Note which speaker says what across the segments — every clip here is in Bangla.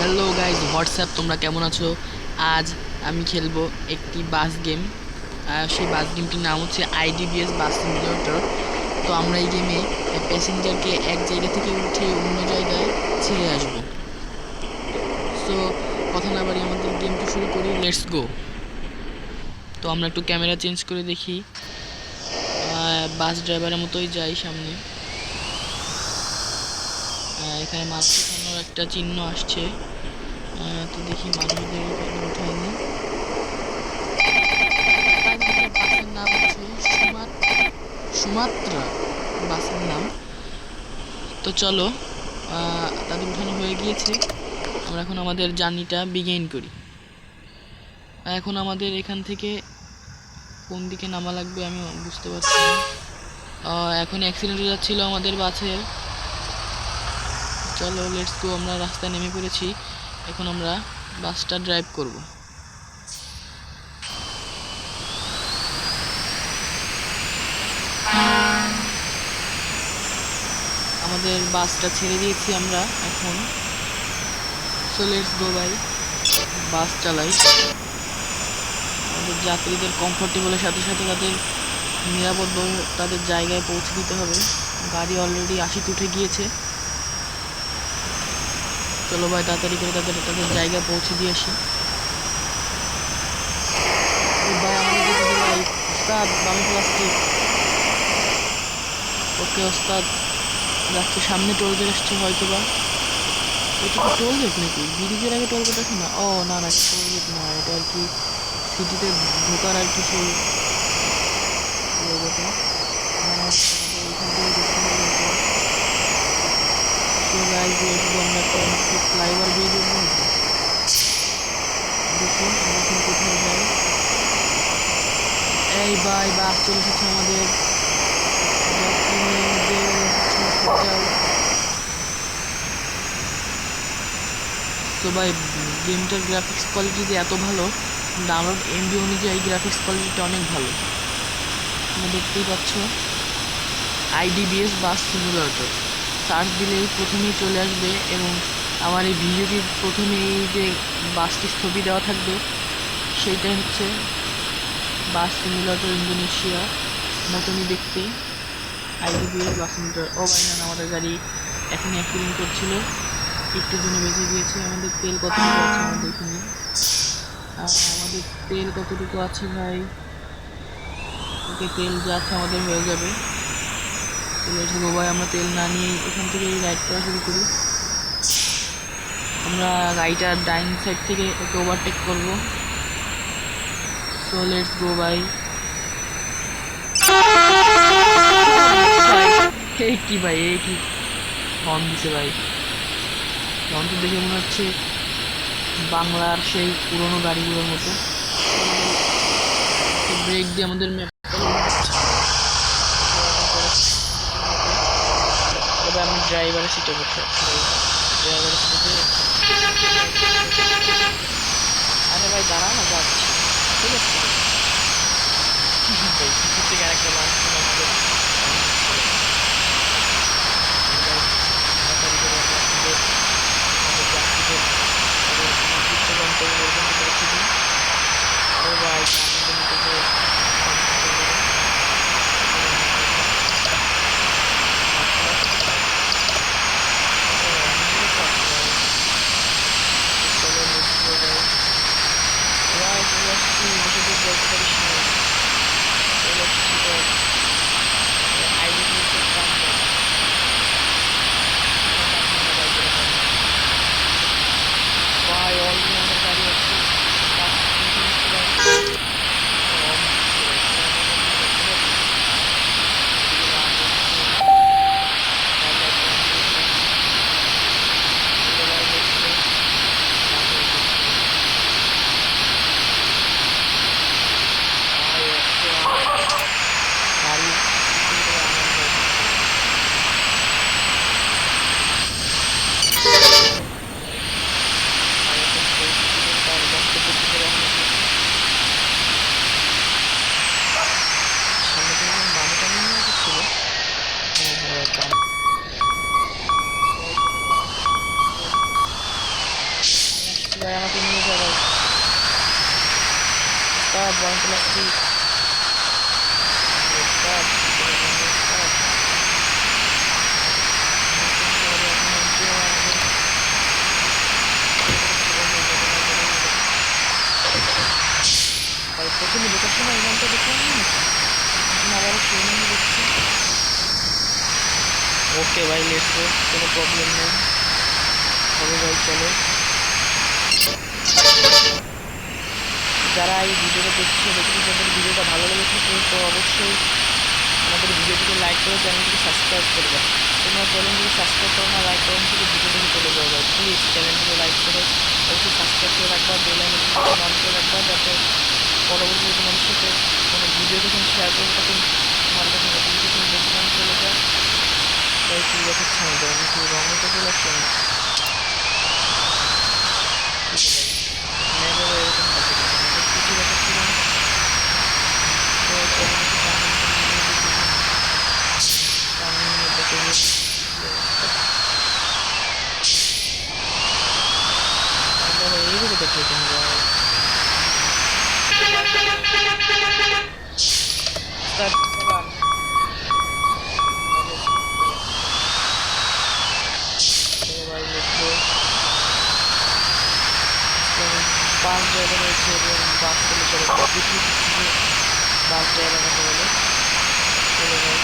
Speaker 1: হ্যালো গাইজ হোয়াটসঅ্যাপ তোমরা কেমন আছো? আজ আমি খেলব একটি বাস গেম। সেই বাস গেমটির নাম হচ্ছে আইডিবিএস বাস সিমুলেটর। তো আমরা এই গেমে প্যাসেঞ্জারকে এক জায়গা থেকে উঠে অন্য জায়গায় ছেড়ে আসব। সো কথা না বাড়ি আমাদের গেমটি শুরু করি লেটস গো তো আমরা একটু ক্যামেরা চেঞ্জ করে দেখি। বাস ড্রাইভারের মতোই যাই সামনে। এখানে মাছ উঠানোর একটা চিহ্ন আসছে। তো দেখি মানুষদের এখানে উঠায়নি। বাসের নাম হচ্ছে সুমাত্রা বাসের নাম। তো চলো তাদের উঠানো হয়ে গিয়েছে। আমরা এখন আমাদের জার্নিটা বিগেইন করি। এখন আমাদের এখান থেকে কোন দিকে নামা লাগবে আমি বুঝতে পারছি না। এখন অ্যাক্সিডেন্ট হয়ে যাচ্ছিল আমাদের বাসের চলো লেটস গো আমরা রাস্তায় নেমে পড়েছি। এখন আমরা বাসটা ড্রাইভ করব। আমাদের বাসটা ছেড়ে দিয়েছি আমরা এখন। সো লেটস গো বাস চালাই। আমাদের যাত্রীদের কমফোর্টেবলের সাথে সাথে তাদের নিরাপদভাবে তাদের জায়গায় পৌঁছে দিতে হবে। গাড়ি অলরেডি আশিতে উঠে গিয়েছে। চলো ভাই, তাড়াতাড়ি করে তাদের তাদের জায়গায় পৌঁছে দিয়ে আসি। ওকে ওস্তাদ, যাচ্ছে, সামনে টোল গেট আসছে হয়তো বা এটা কি টোল গেট নাকি? ব্রিজের আগে টোল গেট আছে না? ও, না না টোল গেট না এটা আর কি সিটিতে ঢোকার আর কি সেই জায়গাটা হ্যাঁ, আমাদের এখান থেকে দেখতে হবে এটা। গাইজ লেটস গো আমরা একটা ফ্লাইওভার দিয়ে দেবো নাকি দেখি, আমরা এখন কোথায় যাই। এই ভাই, বাস চলে এসেছে আমাদের। তো ভাই, গেমটার গ্রাফিক্স কোয়ালিটি যে এত ভালো ডাউনলোড এমবি অনুযায়ী গ্রাফিক্স কোয়ালিটিটা অনেক ভালো। দেখতেই পাচ্ছ। আইডিবিএস বাস সিমুলেটর সার্চ দিলেই প্রথমেই চলে আসবে এবং আমার এই ভিডিওটির প্রথমেই যে বাসটির ছবি দেওয়া থাকবে, সেইটাই হচ্ছে বাস সিমুলেটর ইন্দোনেশিয়া। মতনই দেখতে আইডিবিএস বাস সিমুলেটর ও ভাই না আমাদের গাড়ি এখন অ্যাক্সিডেন্ট করছিল। একটু জন্য বেঁচে গিয়েছে, আমাদের তেল কতটুকু আছে আমাদের এখানে? আর আমাদের তেল কতটুকু আছে ভাই? ওকে তেল যা আছে আমাদের হয়ে যাবে। চলে এসে ভাই আমরা তেল না নিয়ে এখান থেকে রাইড করা শুরু করি। আমরা গাড়িটার ডাইন সাইড থেকে ওকে ওভারটেক করব। সো লেটস গো বাই কি ভাই, এই কি? হর্ন দিছে ভাই। হর্ন দেখে মনে হচ্ছে বাংলার সেই পুরনো গাড়িগুলোর মতো। ব্রেক দিয়ে আমাদের ম্যাপ এবার আমি ড্রাইভারের সিটে বসে ড্রাইভারের সিটে আরে ভাই দাঁড়া না যাচ্ছি। ঠিক আছে ভাই কিছু থেকে আরেকটা মানুষ আমাদের তাড়াতাড়ি করে আমরা আমাদের আমাদের যাত্রীদের তাদের নির্দিষ্ট গন্তব্যে পর্যন্ত পৌঁছে দিই আরে ভাই আমাদের মতো যে থ্রি স্টার্ট স্টার্ট প্রথমে ঢোকার সময় এখানটা দেখলাম এখন আবার ট্রেনিং দেখছি ওকে ভাই লেটস কোনো প্রবলেম নেই। হবে ভাই চলো। যারা এই ভিডিওটা দেখছ দেখছি যাদের ভিডিওটা ভালো লেগে থাকে তো অবশ্যই আমাদের ভিডিওটিকে লাইক করে চ্যানেলটিকে সাবস্ক্রাইব করবে তোমরা চ্যানেলটিকে সাবস্ক্রাইব করো না লাইক করো শুধু ভিডিও দেখে চলে যাবে। প্লিজ চ্যানেলটিকে লাইক করে, অবশ্যই সাবস্ক্রাইব করে রাখবা বেল আইকনটি অন করে রাখবা, যাতে পরবর্তীতে তোমাদের সাথে কোনো ভিডিও যখন শেয়ার করব, তখন তোমার কাছে নোটিফিকেশন নোটিফিকেশন চলে যায়। তাই কি দেখাচ্ছে আমি কি রঙটা চলে আসছে না নেভার এরকম থাকে না আমাদের কিছু দেখাচ্ছে না তো চ্যানেলটি টার্মিং নিয়ে দেখে টার্মিং দেখে এইগুলো দেখে তুমি স্টার্ট করা এবার লিখব বাস ড্রাইভার রয়েছে এবং বাস চলে চলে দেখি যে বাস ড্রাইভার কথা বলে চলে যায়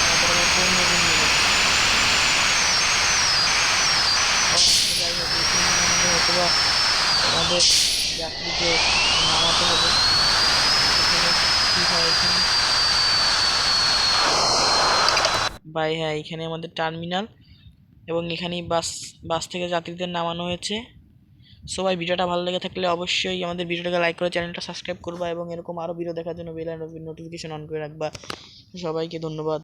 Speaker 1: তারপরে আবার কোন নদী নিয়ে যাই হোক এখানে আমাদের হয়তো বা আমাদের যাত্রীকে নামাতে হবে এখানে কী হয় এখানে বাই হ্যাঁ এখানে আমাদের টার্মিনাল এবং এখানেই বাস বাস থেকে যাত্রীদের নামানো হয়েছে। সবাই ভিডিওটা ভালো লেগে থাকলে অবশ্যই আমাদের ভিডিওটাকে লাইক করে চ্যানেলটা সাবস্ক্রাইব করবা এবং এরকম আরও ভিডিও দেখার জন্য বেল নোটিফিকেশন অন করে রাখবা। সবাইকে ধন্যবাদ।